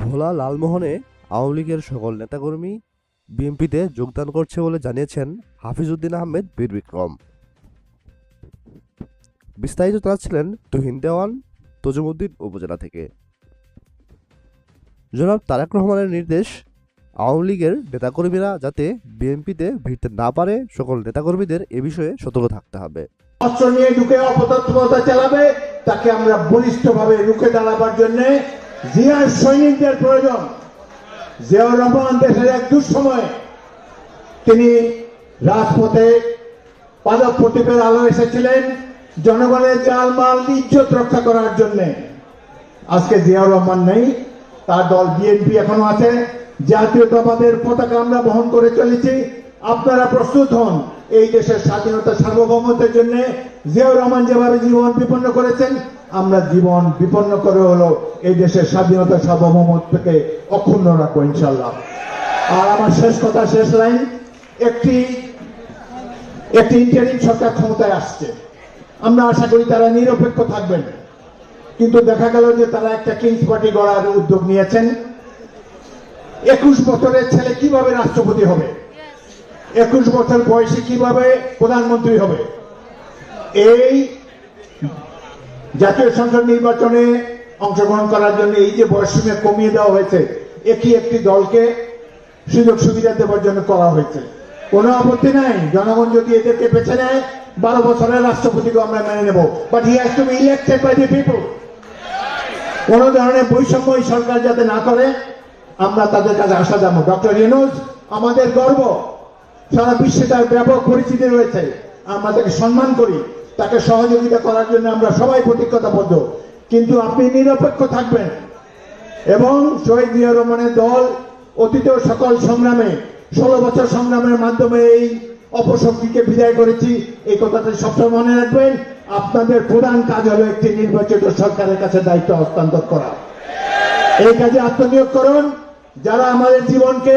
ভোলা লালমোহনে আওয়ামী লীগের সকল নেতাকর্মী বিএনপিতে যোগদান করছে বলে জানিয়েছেন হাফিজউদ্দিন আহমেদ, বীর বিক্রম। বিস্তারিত জানাচ্ছিলেন তুহিন দেওয়ান, তজুমুদ্দিন উপজেলা থেকে। জনাব তারেক রহমানের নির্দেশ, আওয়ামী লীগের নেতাকর্মীরা যাতে বিএনপিতে ভিড়তে না পারে, সকল নেতাকর্মীদের এ বিষয়ে সতর্ক থাকতে হবে। অস্ত্র নিয়ে ঢুকে অপতৎপরতা চালাবে, তাকে আমরা বলিষ্ঠভাবে রুখে দাঁড়াবার জন্য জিয়ার সৈনিকদের প্রয়োজন। জিয়াউর রহমান দেশের এক দুঃসময় তিনি রাজপথে পাদক প্রতীপের আলো এসেছিলেন, জনগণের জালমাল ইজ্জত রক্ষা করার জন্য। আজকে জিয়াউর রহমান নেই, তার দল বিএনপি এখনও আছে। জাতীয়তাবাদের পতাকা আমরা বহন করে চলেছি। আপনারা প্রস্তুত হন এই দেশের স্বাধীনতা সার্বভৌমত্বের জন্য। জিয়াউর রহমান যেভাবে জীবন বিপন্ন করেছেন আমরা জীবন বিপন্ন করে হলো এই দেশের স্বাধীনতা সার্বভৌমত্বকে অক্ষুণ্ণ রাখব ইনশাল্লাহ আর আমার শেষ কথা, শেষ লাইন, একটি একটি ইন্টারিম সরকার ক্ষমতায় আসছে। আমরা আশা করি তারা নিরপেক্ষ থাকবেন। কিন্তু দেখা গেল যে তারা একটা কিংস পার্টি গড়ার উদ্যোগ নিয়েছেন। একুশ বছরের ছেলে কীভাবে রাষ্ট্রপতি হবে? একুশ বছর বয়সে কীভাবে প্রধানমন্ত্রী হবে? এই জাতীয় সংসদ নির্বাচনে অংশগ্রহণ করার জন্য এই যে বয়সসীমা কমিয়ে দেওয়া হয়েছে একই একটি দলকে সুযোগ সুবিধা দেওয়ার জন্য করা হয়েছে। কোনো আপত্তি নাই। জনগণ যদি এদেরকে বেছে নেয়, বারো বছরের রাষ্ট্রপতিকে আমরা মেনে নেব। But he has to be elected by the people কোন ধরনের বৈষম্য এই সরকার যাতে না করে, আমরা তাদের কাছে আশা যাব ডক্টর ইউনুস আমাদের গর্ব। সারা বিশ্বে তার ব্যাপক পরিচিতি রয়েছে। আমরা তাকে সম্মান করি। তাকে সহযোগিতা করার জন্য আমরা সবাই প্রতিজ্ঞতাবদ্ধ কিন্তু আপনি নিরপেক্ষ থাকবেন। এবং শহীদ জিয়া রহমানের দল অতীতেও সকল সংগ্রামে, ষোলো বছর সংগ্রামের মাধ্যমে এই অপশক্তিকে বিদায় করেছি। এই কথাটা সবসময় মনে রাখবেন, আপনাদের প্রধান কাজ হলো একটি নির্বাচিত সরকারের কাছে দায়িত্ব হস্তান্তর করা। এই কাজে আত্মনিয়োগ করুন। যারা আমাদের জীবনকে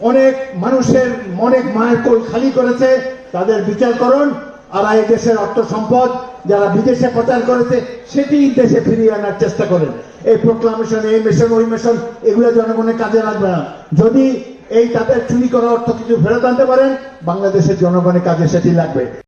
অনেক মানুষের অনেক মায়ের কোল খালি করেছে, তাদের বিচার করুন। আর এই দেশের অর্থ সম্পদ যারা বিদেশে প্রচার করেছে, সেটি দেশে ফিরিয়ে আনার চেষ্টা করেন। এই প্রোক্লামেশন এই মিশন ওই মেশন এগুলো জনগণের কাজে লাগবে না। যদি এই তাদের চুরি করা অর্থ কিছু ফেরত আনতে পারেন, বাংলাদেশের জনগণের কাজে সেটি লাগবে।